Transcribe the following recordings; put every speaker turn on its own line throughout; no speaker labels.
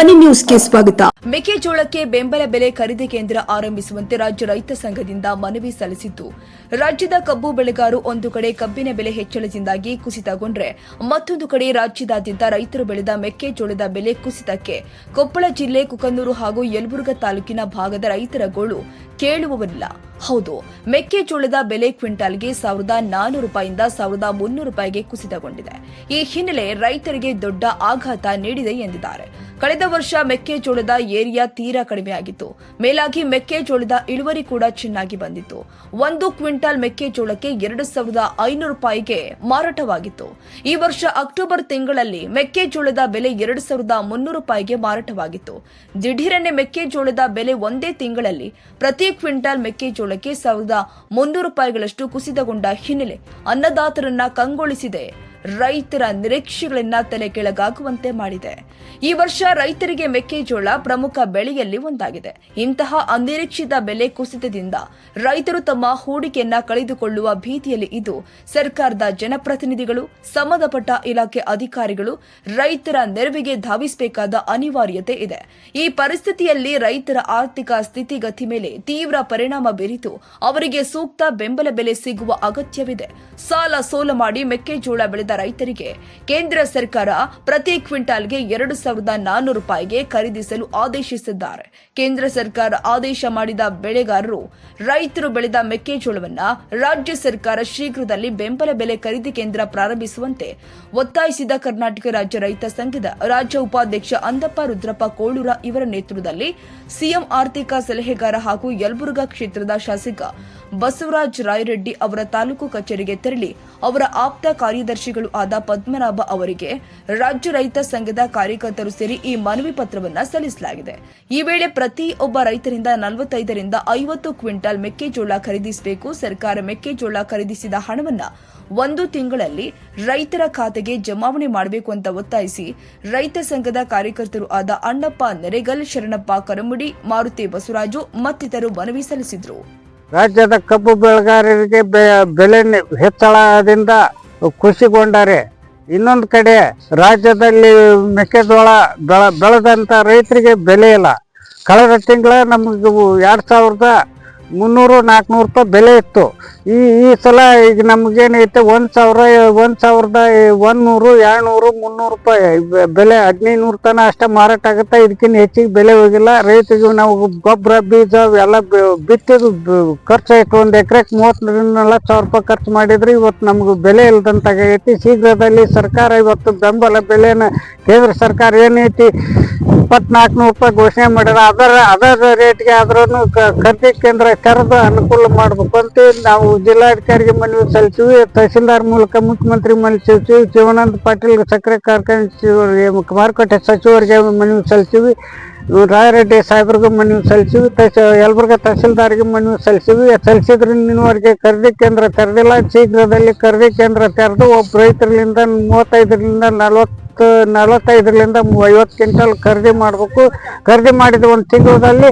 ಧ್ವನಿ ನ್ಯೂಸ್ಗೆ ಸ್ವಾಗತ.
ಮೆಕ್ಕೆಜೋಳಕ್ಕೆ ಬೆಂಬಲ ಬೆಲೆ ಖರೀದಿ ಕೇಂದ್ರ ಆರಂಭಿಸುವಂತೆ ರಾಜ್ಯ ರೈತ ಸಂಘದಿಂದ ಮನವಿ ಸಲ್ಲಿಸಿದ್ದು ರಾಜ್ಯದ ಕಬ್ಬು ಬೆಳೆಗಾರರು ಒಂದು ಕಡೆ ಕಬ್ಬಿನ ಬೆಲೆ ಹೆಚ್ಚಳದಿಂದಾಗಿ ಕುಸಿತಗೊಂಡ್ರೆ ಮತ್ತೊಂದು ಕಡೆ ರಾಜ್ಯದಾದ್ಯಂತ ರೈತರು ಬೆಳೆದ ಮೆಕ್ಕೆಜೋಳದ ಬೆಲೆ ಕುಸಿತಕ್ಕೆ. ಕೊಪ್ಪಳ ಜಿಲ್ಲೆ ಕುಕನೂರು ಹಾಗೂ ಯಲಬುರ್ಗಾ ತಾಲೂಕಿನ ಭಾಗದ ರೈತರ ಗೋಳು ಕೇಳುವವರಿಲ್ಲ. ಹೌದು, ಮೆಕ್ಕೆಜೋಳದ ಬೆಲೆ ಕ್ವಿಂಟಾಲ್ಗೆ ಸಾವಿರದ ನಾನೂರು ರೂಪಾಯಿಂದ ಸಾವಿರದ ಮುನ್ನೂರು ರೂಪಾಯಿಗೆ ಕುಸಿತಗೊಂಡಿದೆ. ಈ ಹಿನ್ನೆಲೆ ರೈತರಿಗೆ ದೊಡ್ಡ ಆಘಾತ ನೀಡಿದೆ ಎಂದಿದ್ದಾರೆ. ಕಳೆದ ವರ್ಷ ಮೆಕ್ಕೆಜೋಳದ ಏರಿಯಾ ತೀರಾ ಕಡಿಮೆಯಾಗಿತ್ತು. ಮೇಲಾಗಿ ಮೆಕ್ಕೆಜೋಳದ ಇಳುವರಿ ಕೂಡ ಚೆನ್ನಾಗಿ ಬಂದಿತ್ತು. ಒಂದು ಕ್ವಿಂಟಾಲ್ ಮೆಕ್ಕೆಜೋಳಕ್ಕೆ ಎರಡು ಸಾವಿರದ ಐನೂರು ರೂಪಾಯಿಗೆ ಮಾರಾಟವಾಗಿತ್ತು. ಈ ವರ್ಷ ಅಕ್ಟೋಬರ್ ತಿಂಗಳಲ್ಲಿ ಮೆಕ್ಕೆಜೋಳದ ಬೆಲೆ ಎರಡು ಸಾವಿರದ ಮುನ್ನೂರು ರೂಪಾಯಿಗೆ ಮಾರಾಟವಾಗಿತ್ತು. ದಿಢೀರನೆ ಮೆಕ್ಕೆಜೋಳದ ಬೆಲೆ ಒಂದೇ ತಿಂಗಳಲ್ಲಿ ಪ್ರತಿ ಕ್ವಿಂಟಾಲ್ ಮೆಕ್ಕೆಜೋಳಕ್ಕೆ ಸಾವಿರದ ಮುನ್ನೂರು ರೂಪಾಯಿಗಳಷ್ಟು ಕುಸಿತಗೊಂಡ ಹಿನ್ನೆಲೆ ಅನ್ನದಾತರನ್ನ ಕಂಗೊಳಿಸಿದೆ. ರೈತರ ನಿರೀಕ್ಷೆಗಳನ್ನ ತಲೆ ಕೆಳಗಾಗುವಂತೆ ಮಾಡಿದೆ. ಈ ವರ್ಷ ರೈತರಿಗೆ ಮೆಕ್ಕೆಜೋಳ ಪ್ರಮುಖ ಬೆಳೆಯಲ್ಲಿ ಒಂದಾಗಿದೆ. ಇಂತಹ ಅನಿರೀಕ್ಷಿತ ಬೆಲೆ ಕುಸಿತದಿಂದ ರೈತರು ತಮ್ಮ ಹೂಡಿಕೆಯನ್ನ ಕಳೆದುಕೊಳ್ಳುವ ಭೀತಿಯಲ್ಲಿ ಇದು ಸರ್ಕಾರದ ಜನಪ್ರತಿನಿಧಿಗಳು, ಸಂಬಂಧಪಟ್ಟ ಇಲಾಖೆ ಅಧಿಕಾರಿಗಳು, ರೈತರ ನೆರವಿಗೆ ಧಾವಿಸಬೇಕಾದ ಅನಿವಾರ್ಯತೆ ಇದೆ. ಈ ಪರಿಸ್ಥಿತಿಯಲ್ಲಿ ರೈತರ ಆರ್ಥಿಕ ಸ್ಥಿತಿಗತಿ ಮೇಲೆ ತೀವ್ರ ಪರಿಣಾಮ ಬೀರಿತು. ಅವರಿಗೆ ಸೂಕ್ತ ಬೆಂಬಲ ಬೆಲೆ ಸಿಗುವ ಅಗತ್ಯವಿದೆ. ಸಾಲ ಸೋಲ ಮಾಡಿ ಮೆಕ್ಕೆಜೋಳ ಬೆಳೆದ ರೈತರಿಗೆ ಕೇಂದ್ರ ಸರ್ಕಾರ ಪ್ರತಿ ಕ್ವಿಂಟಾಲ್ಗೆ ಎರಡು ಸಾವಿರದ ನಾನ್ನೂರು ರೂಪಾಯಿಗೆ ಖರೀದಿಸಲು ಆದೇಶಿಸಿದ್ದಾರೆ. ಕೇಂದ್ರ ಸರ್ಕಾರ ಆದೇಶ ಮಾಡಿದ ಬೆಳೆಗಾರರು ರೈತರು ಬೆಳೆದ ಮೆಕ್ಕೆಜೋಳವನ್ನು ರಾಜ್ಯ ಸರ್ಕಾರ ಶೀಘ್ರದಲ್ಲಿ ಬೆಂಬಲ ಬೆಲೆ ಖರೀದಿ ಕೇಂದ್ರ ಪ್ರಾರಂಭಿಸುವಂತೆ ಒತ್ತಾಯಿಸಿದ ಕರ್ನಾಟಕ ರಾಜ್ಯ ರೈತ ಸಂಘದ ರಾಜ್ಯ ಉಪಾಧ್ಯಕ್ಷ ಅಂದಪ್ಪ ರುದ್ರಪ್ಪ ಕೋಳೂರ ಇವರ ನೇತೃತ್ವದಲ್ಲಿ ಸಿಎಂ ಆರ್ಥಿಕ ಸಲಹೆಗಾರ ಹಾಗೂ ಯಲಬುರ್ಗಾ ಕ್ಷೇತ್ರದ ಶಾಸಕ ಬಸವರಾಜ್ ರಾಯರೆಡ್ಡಿ ಅವರ ತಾಲೂಕು ಕಚೇರಿಗೆ ತೆರಳಿ ಅವರ ಆಪ್ತ ಕಾರ್ಯದರ್ಶಿಗಳು ಆದ ಪದ್ಮನಾಭ ಅವರಿಗೆ ರಾಜ್ಯ ರೈತ ಸಂಘದ ಕಾರ್ಯಕರ್ತರು ಸೇರಿ ಈ ಮನವಿ ಪತ್ರವನ್ನ ಸಲ್ಲಿಸಲಾಗಿದೆ. ಈ ವೇಳೆ ಪ್ರತಿ ಒಬ್ಬ ರೈತರಿಂದ ನಲವತ್ತೈದರಿಂದ ಐವತ್ತು ಕ್ವಿಂಟಾಲ್ ಮೆಕ್ಕೆಜೋಳ ಖರೀದಿಸಬೇಕು. ಸರ್ಕಾರ ಮೆಕ್ಕೆಜೋಳ ಖರೀದಿಸಿದ ಹಣವನ್ನ ಒಂದು ತಿಂಗಳಲ್ಲಿ ರೈತರ ಖಾತೆಗೆ ಜಮಾವಣೆ ಮಾಡಬೇಕು ಅಂತ ಒತ್ತಾಯಿಸಿ ರೈತ ಸಂಘದ ಕಾರ್ಯಕರ್ತರು ಆದ ಅಣ್ಣಪ್ಪ ನೆರೆಗಲ್, ಶರಣಪ್ಪ ಕರಮುಡಿ, ಮಾರುತಿ ಬಸವರಾಜು ಮತ್ತಿತರರು ಮನವಿ ಸಲ್ಲಿಸಿದರು.
ರಾಜ್ಯದ ಕಬ್ಬು ಬೆಳೆಗಾರರಿಗೆ ಬೆಲೆ ಹೆಚ್ಚಳದಿಂದ ಖುಷಿಗೊಂಡರೆ. ಇನ್ನೊಂದು ಕಡೆ ರಾಜ್ಯದಲ್ಲಿ ಮೆಕ್ಕೆಜೋಳ ಬೆಳ ಬೆಳೆದಂಥ ರೈತರಿಗೆ ಬೆಲೆ ಇಲ್ಲ. ಕಳೆದ ತಿಂಗಳ ನಮಗೆ ಎರಡು ಸಾವಿರದ ಮುನ್ನೂರು ನಾಲ್ಕುನೂರು ರೂಪಾಯಿ ಬೆಲೆ ಇತ್ತು. ಈ ಈ ಸಲ ಈಗ ನಮಗೇನೈತೆ ಒಂದು ಸಾವಿರ, ಒಂದು ಸಾವಿರದ ಒಂದ್ ನೂರು ಎರಡ್ ನೂರು ಮುನ್ನೂರು ರೂಪಾಯಿ ಬೆಲೆ ಹದಿನೈದು ನೂರು ತನಕ ಅಷ್ಟೇ ಮಾರಾಟ ಆಗುತ್ತೆ. ಇದಕ್ಕಿಂತ ಹೆಚ್ಚಿಗೆ ಬೆಲೆ ಹೋಗಿಲ್ಲ. ರೈತರಿಗೆ ನಾವು ಗೊಬ್ಬರ, ಬೀಜ ಎಲ್ಲ ಬಿ- ಬಿತ್ತಿದ್ದು ಖರ್ಚು ಆಯ್ತು. ಒಂದು ಎಕರೆಗೆ ಮೂವತ್ತರಿಂದ ನಲ್ವತ್ತು ಸಾವಿರ ರೂಪಾಯಿ ಖರ್ಚು ಮಾಡಿದ್ರೆ ಇವತ್ತು ನಮ್ಗೆ ಬೆಲೆ ಇಲ್ದಂತಾಗೈತಿ ಶೀಘ್ರದಲ್ಲಿ ಸರ್ಕಾರ ಇವತ್ತು ಬೆಂಬಲ ಬೆಲೆನ ಕೇಂದ್ರ ಸರ್ಕಾರ ಏನೈತಿ? ಇಪ್ಪತ್ನಾಲ್ಕು ನೂರು ರೂಪಾಯಿ ಘೋಷಣೆ ಮಾಡ್ಯಾರ ಅದರ ಅದರ ರೇಟ್ಗೆ ಆದ್ರೂ ಖರೀದಿ ಕೇಂದ್ರ ಕರೆದು ಅನುಕೂಲ ಮಾಡಬೇಕು ಅಂತ ನಾವು ಜಿಲ್ಲಾಧಿಕಾರಿಗೆ ಮನವಿ ಸಲ್ಲಿಸಿವಿ ತಹಸೀಲ್ದಾರ್ ಮೂಲಕ ಮುಖ್ಯಮಂತ್ರಿ ಮನವಿ ಸಲ್ಲಿಸಿವಿ ಶಿವಾನಂದ ಪಾಟೀಲ್ ಸಕ್ಕರೆ ಕಾರ್ಖಾನೆ ಮಾರುಕಟ್ಟೆ ಸಚಿವರಿಗೆ ಮನವಿ ಸಲ್ಲಿಸಿವಿ ರಾಯರೆಡ್ಡಿ ಸಾಹೇಬ್ರಿಗೂ ಮನವಿ ಸಲ್ಲಿಸಿವಿ ತಹಶ, ಯಲಬುರ್ಗ ತಹಸೀಲ್ದಾರ್ಗೆ ಮನವಿ ಸಲ್ಲಿಸಿವಿ ಸಲ್ಲಿಸಿದ್ರೆ ಇನ್ನುವರೆಗೆ ಖರೀದಿ ಕೇಂದ್ರ ತೆರೆದಿಲ್ಲ. ಶೀಘ್ರದಲ್ಲಿ ಖರೀದಿ ಕೇಂದ್ರ ತೆರೆದು ಒಬ್ಬ ರೈತರಿಂದ ಮೂವತ್ತೈದರಿಂದ ನಲವತ್ತು, ನಲವತ್ತೈದರಿಂದ ಐವತ್ತು ಕ್ವಿಂಟಲ್ ಖರೀದಿ ಮಾಡಬೇಕು. ಖರೀದಿ ಮಾಡಿದ ಒಂದು ತಿಂಗಳಲ್ಲಿ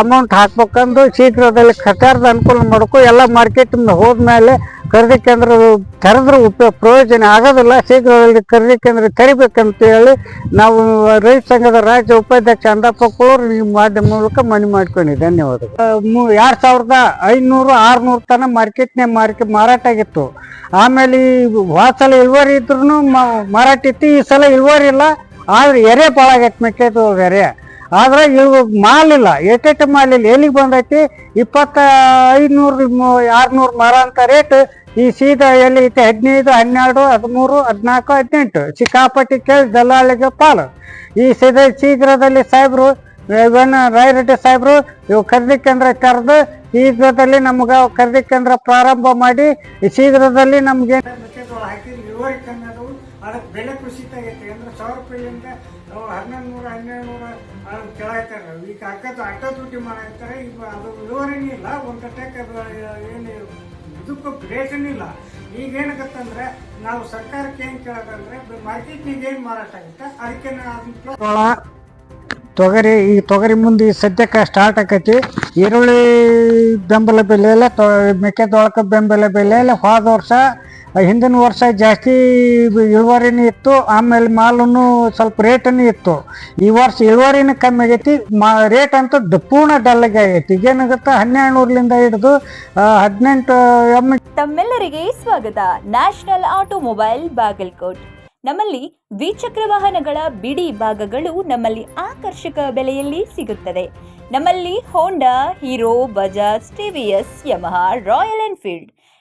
ಅಮೌಂಟ್ ಹಾಕ್ಬೇಕಂದು ಶೀಘ್ರದಲ್ಲಿ ಸರ್ಕಾರದ ಅನುಕೂಲ ಮಾಡಬೇಕು. ಎಲ್ಲ ಮಾರ್ಕೆಟಿಂದ ಹೋದ್ಮೇಲೆ ಖರೀದಿ ಕೇಂದ್ರ ಕರೆದ್ರೆ ಉಪಯೋಗ ಪ್ರಯೋಜನ ಆಗೋದಿಲ್ಲ. ಶೀಘ್ರದಲ್ಲಿ ಖರೀದಿ ಕೇಂದ್ರ ಕರಿಬೇಕಂತ ಹೇಳಿ ನಾವು ರೈತ ಸಂಘದ ರಾಜ್ಯ ಉಪಾಧ್ಯಕ್ಷ ಅಂದಪ್ಪ ಕೋರ್ ಈ ಮಾಧ್ಯಮ ಮೂಲಕ ಮನವಿ ಧನ್ಯವಾದ ಧನ್ಯವಾದಗಳು. ಎರಡು ಸಾವಿರದ ಐನೂರು ಆರುನೂರು ತನಕ ಮಾರ್ಕೆಟ್ನೇ ಮಾರ್ಕೆ, ಮಾರಾಟ ಆಗಿತ್ತು. ಆಮೇಲೆ ಈ ಸಲ ಇಳುವರಿ ಇದ್ರೂ ಮಾರಾಟ ಇತ್ತು ಈ ಸಲ ಇಳುವರಿ ಇಲ್ಲ. ಆದ್ರೆ ಎರೆ ಭಾಳ ಮೆಕ್ಕೆಜೋಳ ಎರೆ. ಆದ್ರೆ ಇವು ಮಾಲ್ ಇಲ್ಲ ಏಟೇಟ ಮಾಲ್ ಇಲ್ಲ ಎಲ್ಲಿಗೆ ಬಂದೈತಿ? ಇಪ್ಪತ್ತ ಐನೂರು ಆರ್ನೂರು ಮರ ಅಂತ ರೇಟ್ ಈ ಸೀದಾ ಎಲ್ಲಿ ಐತೆ? ಹದಿನೈದು, ಹನ್ನೆರಡು, ಹದಿಮೂರು, ಹದಿನಾಲ್ಕು, ಹದಿನೆಂಟು. ಸಿಕ್ಕಾಪಟ್ಟಿ ಕೇಳಿ ದಲ್ಲಾಳಿಗೆ ಪಾಲು. ಈ ಸೀದಾ ಶೀಘ್ರದಲ್ಲಿ ಸಾಹೇಬ್ರು ಇವನ್ನ ರಾಯರೆಡ್ಡಿ ಸಾಹೇಬ್ರು ಇವು ಖರೀದಿ ಕೇಂದ್ರ ಕರೆದು ಶೀಘ್ರದಲ್ಲಿ ನಮ್ಗೆ ಖರೀದಿ ಕೇಂದ್ರ ಪ್ರಾರಂಭ ಮಾಡಿ ಶೀಘ್ರದಲ್ಲಿ ನಮ್ಗೆ
ಬೆಳೆ ಕೃಷಿ ಅಂದ್ರೆ ಸಾವಿರ ರೂಪಾಯಿಯಿಂದ ಹನ್ನೊಂದು ನೂರ ಹನ್ನೆರಡು ನೂರ ಕೆಳಗೈತಾರೆ ಈಗ ಅಕ್ಕದ ಅಡ್ಡ ದುಡ್ಡಿ ಮಾಡಾಕ್ತಾರೆ ಈಗ ಅದು ಇಳುವರಿನೂ ಇಲ್ಲ. ಒಂದು ಕಟ್ಟಕ್ಕೆ ಏನು, ಇದಕ್ಕೂ ಗ್ರೇಷನ್ ಇಲ್ಲ. ಈಗ ನಾವು ಸರ್ಕಾರಕ್ಕೆ ಏನು ಕೇಳೋದಂದ್ರೆ ಮಾರ್ಕೆಟ್ನಿಗೆ ಏನು ಮಾರಾಟ ಆಗುತ್ತೆ, ಅದಕ್ಕೆ ನಾವು
ತೊಗರಿ, ಈ ತೊಗರಿ ಮುಂದೆ ಈ ಸದ್ಯಕ್ಕೆ ಸ್ಟಾರ್ಟ್ ಆಕೈತಿ. ಈರುಳ್ಳಿ ಬೆಂಬಲ ಬೆಲೆ ಇಲ್ಲ ತೊ ಮೆಕ್ಕೆಜೋಳಕ್ಕೆ ಬೆಂಬಲ ಬೆಲೆ ಇಲ್ಲ. ಹೋದ ವರ್ಷ ಹಿಂದಿನ ವರ್ಷ ಜಾಸ್ತಿ ಇಳುವರಿನೂ ಇತ್ತು, ಆಮೇಲೆ ಮಾಲೂ ಸ್ವಲ್ಪ ರೇಟನ್ನು ಇತ್ತು. ಈ ವರ್ಷ ಇಳುವರಿನೂ ಕಮ್ಮಿ ಆಗೈತಿ, ಮಾ ರೇಟ್ ಅಂತೂ ಪೂರ್ಣ ಡಲ್ಲಾಗಿ ಆಗೈತಿ. ಈಗೇನಾಗುತ್ತೆ, ಹನ್ನೆರಡುನೂರಲಿಂದ ಹಿಡಿದು ಹದಿನೆಂಟು ಎಂ
ತಮ್ಮೆಲ್ಲರಿಗೆ ಸ್ವಾಗತ. National automobile Bagalkot. ನಮ್ಮಲ್ಲಿ ದ್ವಿಚಕ್ರ ವಾಹನಗಳ ಬಿಡಿ ಭಾಗಗಳು ನಮ್ಮಲ್ಲಿ ಆಕರ್ಷಕ ಬೆಲೆಯಲ್ಲಿ ಸಿಗುತ್ತದೆ. ನಮ್ಮಲ್ಲಿ Honda Hero Bajaj TVS Yamaha Royal Enfield